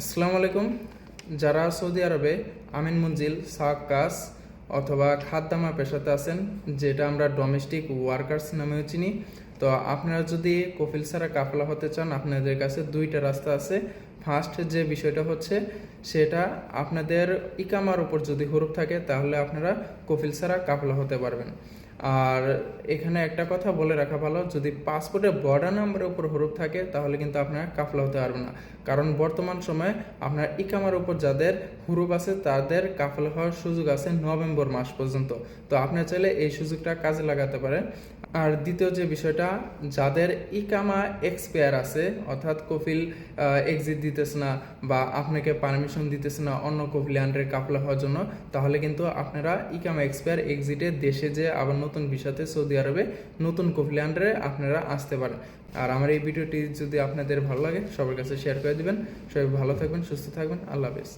আসসালামু আলাইকুম। যারা সৌদি আরবে আমিন মঞ্জিল, সাক কাস অথবা খাদ্দামা পেশাতে আছেন, যেটা আমরা ডোমেস্টিক ওয়ার্কার্স নামেও চিনি, তো আপনারা যদি কফিল সারা কাফলা হতে চান, আপনাদের কাছে দুইটা রাস্তা আছে। ফার্স্ট যে বিষয়টা হচ্ছে, সেটা আপনাদের ইকামার উপর যদি হরুপ থাকে, তাহলে আপনারা কফিল ছাড়া কাফলা হতে পারবেন। আর এখানে একটা কথা বলে রাখা ভালো, যদি পাসপোর্টের বর্ডার নাম্বারের উপর হরুপ থাকে, তাহলে কিন্তু আপনারা কাফলা হতে পারবেন না। কারণ বর্তমান সময়ে আপনার ইকামার উপর যাদের হুরুপ আছে, তাদের কাফলা হওয়ার সুযোগ আছে নভেম্বর মাস পর্যন্ত। তো আপনি চাইলে এই সুযোগটা কাজে লাগাতে পারেন। আর দ্বিতীয় যে বিষয়টা, যাদের ইকামা এক্সপায়ার আছে, অর্থাৎ কফিল এক্সিট দিতেছে না বা আপনাকে পারমিশন দিতেছে না অন্য কফিল আন্ডারে কাফলা হওয়ার জন্য, তাহলে কিন্তু আপনারা ইকাম এক্সপায়ার এক্সিটে দেশে যে আবার নতুন বিষয়তে সৌদি আরবে নতুন কফিল আন্ডারে আপনারা আসতে পারেন। আর আমার এই ভিডিওটি যদি আপনাদের ভালো লাগে, সবার কাছে শেয়ার করে দিবেন। সবাই ভালো থাকবেন, সুস্থ থাকবেন। আল্লাহ হাফেজ।